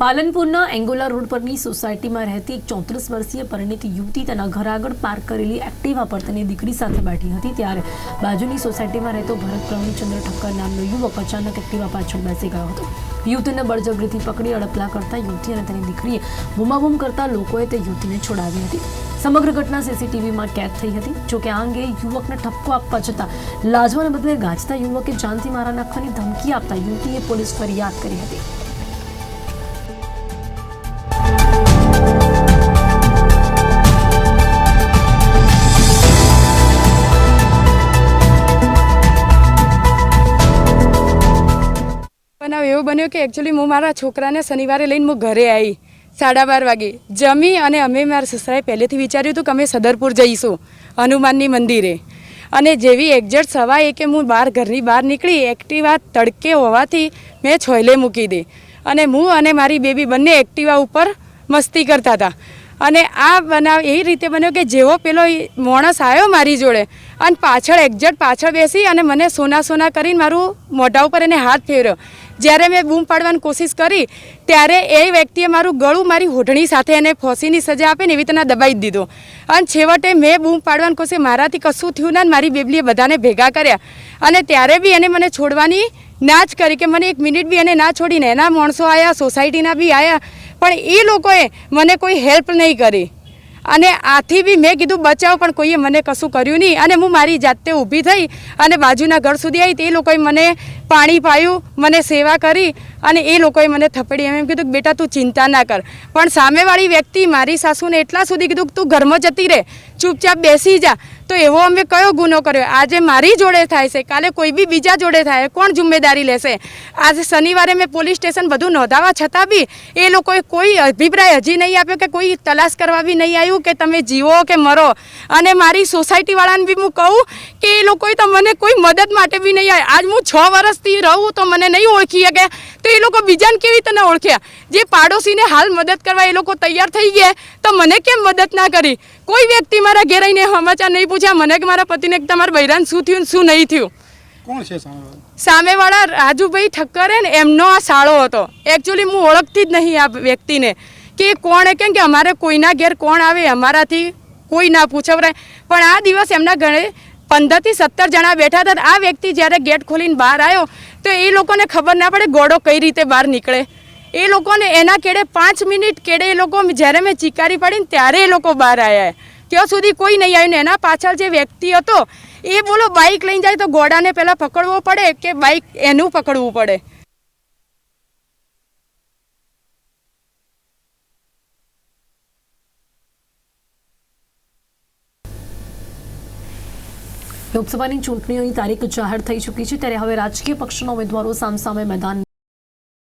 પાલનપુરના એંગોલા road પરની સોસાયટીમાં રહેતી એક ચોત્રીસ વર્ષીય પરિણીત યુવતી તેના ઘર આગળ પાર્ક કરેલી એક્ટિવા પર તેની દીકરી સાથે બેઠી હતી. ત્યારે બાજુની સોસાયટીમાં રહેતો ભરત પ્રવીણચંદ્ર ઠક્કર નામનો યુવક અચાનક એક્ટિવા પાછળ બેસી ગયો હતો. યુવતીને બળજબરીથી પકડી અડપલા કરતા યુવતી અને તેની દીકરીએ બૂમાબૂમ કરતા લોકોએ તે યુવતીને છોડાવી હતી. સમગ્ર ઘટના સીસીટીવીમાં કેદ થઈ હતી. જોકે આ અંગે યુવકને ઠપકો આપવા છતાં લાજવાને બદલે ગાજતા યુવકે જાનથી મારા નાખવાની ધમકી આપતા યુવતીએ પોલીસ ફરિયાદ કરી હતી. બનાવ એવો બન્યો કે એકચ્યુઅલી હું મારા છોકરાને શનિવારે લઈને હું ઘરે આવી સાડા બાર વાગે. જમી અને અમે મારા સસરાએ પહેલેથી વિચાર્યું હતું કે અમે સદરપુર જઈશું, હનુમાનની મંદિરે. અને જેવી એક્ઝેક્ટ સવા એ કે હું બહાર ઘરની બહાર નીકળી એક્ટિવા તડકે હોવાથી મેં છોયલે મૂકી દે. અને હું અને મારી બેબી બંને એક્ટિવા ઉપર મસ્તી કરતા હતા. અને આ બનાવ એવી રીતે બન્યો કે જેવો પેલો માણસ આવ્યો મારી જોડે અને પાછળ એક્ઝેક્ટ પાછળ બેસી અને મને સોના સોના કરીને મારું મોઢા ઉપર એને હાથ ફેર્યો. જ્યારે મેં બૂમ પાડવાની કોશિશ કરી, ત્યારે એ વ્યક્તિએ મારું ગળું મારી હોઠણી સાથે એને ફોસીની સજા આપીને એવી રીતના દબાઈ દીધો. અને છેવટે મેં બૂમ પાડવાની કોશિશ, મારાથી કશું થયું ને મારી બેબલીએ બધાને ભેગા કર્યા. અને ત્યારે બી એને મને છોડવાની ના જ કરી કે મને એક મિનિટ બી એને ના છોડીને એના માણસો આવ્યા સોસાયટીના બી આવ્યા પણ એ લોકોએ મને કોઈ હેલ્પ નહીં કરી. અને આથી બી મેં કીધું, બચાવ, પણ કોઈએ મને કશું કર્યું નહીં. અને હું મારી જાતે ઊભી થઈ અને બાજુના ઘર સુધી આવી તે લોકોએ મને પાણી પાયું, મને સેવા કરી અને એ લોકોએ મને થપડી એમ કીધું બેટા, તું ચિંતા ના કર. પણ સામેવાળી વ્યક્તિ મારી સાસુને એટલા સુધી કીધું તું ઘરમાં જતી રહે, ચૂપચાપ બેસી જા. તો એવો અમે કયો ગુનો કર્યો? આજે મારી જોડે થાય છે, કાલે કોઈ બી બીજા જોડે થાય, કોણ જિમ્મેદારી લેશે? આજે શનિવારે મેં પોલીસ સ્ટેશન બધું નોંધાવા છતાં બી એ લોકોએ કોઈ અભિપ્રાય હજી નહીં આપ્યો કે કોઈ તલાશ કરવા બી નહીં આવ્યું કે તમે જીવો કે મરો. અને મારી સોસાયટીવાળાને બી હું કહું કે એ લોકોએ તો મને કોઈ મદદ માટે બી નહીં આવી આજ હું છ વર્ષથી રહું તો મને નહીં ઓળખી શકે. તો એ લોકો બીજાને કેવી રીતે ઓળખ્યા જે પાડોશીને હાલ મદદ કરવા એ લોકો તૈયાર થઈ ગયા તો મને કેમ મદદ ના કરી? કોઈ વ્યક્તિ મારા ઘેર આવીને સમાચાર નહીં પૂછ્યા મને કે મારા પતિને તમારા બૈરાન શું થયું શું નહીં થયું? કોણ છે સામેવાળા રાજુભાઈ ઠક્કર હે ને એમનો આ શાળો હતો. એકચ્યુઅલી હું ઓળખતી જ નહીં આ વ્યક્તિને. કે કોણ હે કેમ કે અમારે કોઈના ઘેર કોણ આવે અમારાથી કોઈ ના પૂછવરાય. પણ આ દિવસ એમના ઘરે પંદરથી સત્તર જણા બેઠા હતા. આ વ્યક્તિ જ્યારે ગેટ ખોલીને બહાર આવ્યો, તો એ લોકોને ખબર ના પડે ગોળો કઈ રીતે બહાર નીકળે. એ લોકોને એના કેડે પાંચ મિનિટ કેડે એ લોકો જ્યારે મેં ચીકારી પડીને ત્યારે એ લોકો બહાર આવ્યા ત્યાં સુધી કોઈ નહીં આવ્યું એના પાછળ જે વ્યક્તિ હતો, એ બોલો બાઇક લઈને જાય તો ઘોડાને પહેલાં પકડવો પડે કે બાઇક એનું પકડવું પડે? લોકસભાની ચૂંટણીઓની તારીખ જાહેર થઈ ચૂકી છે. ત્યારે હવે રાજકીય પક્ષના ઉમેદવારો સામસામે મેદાન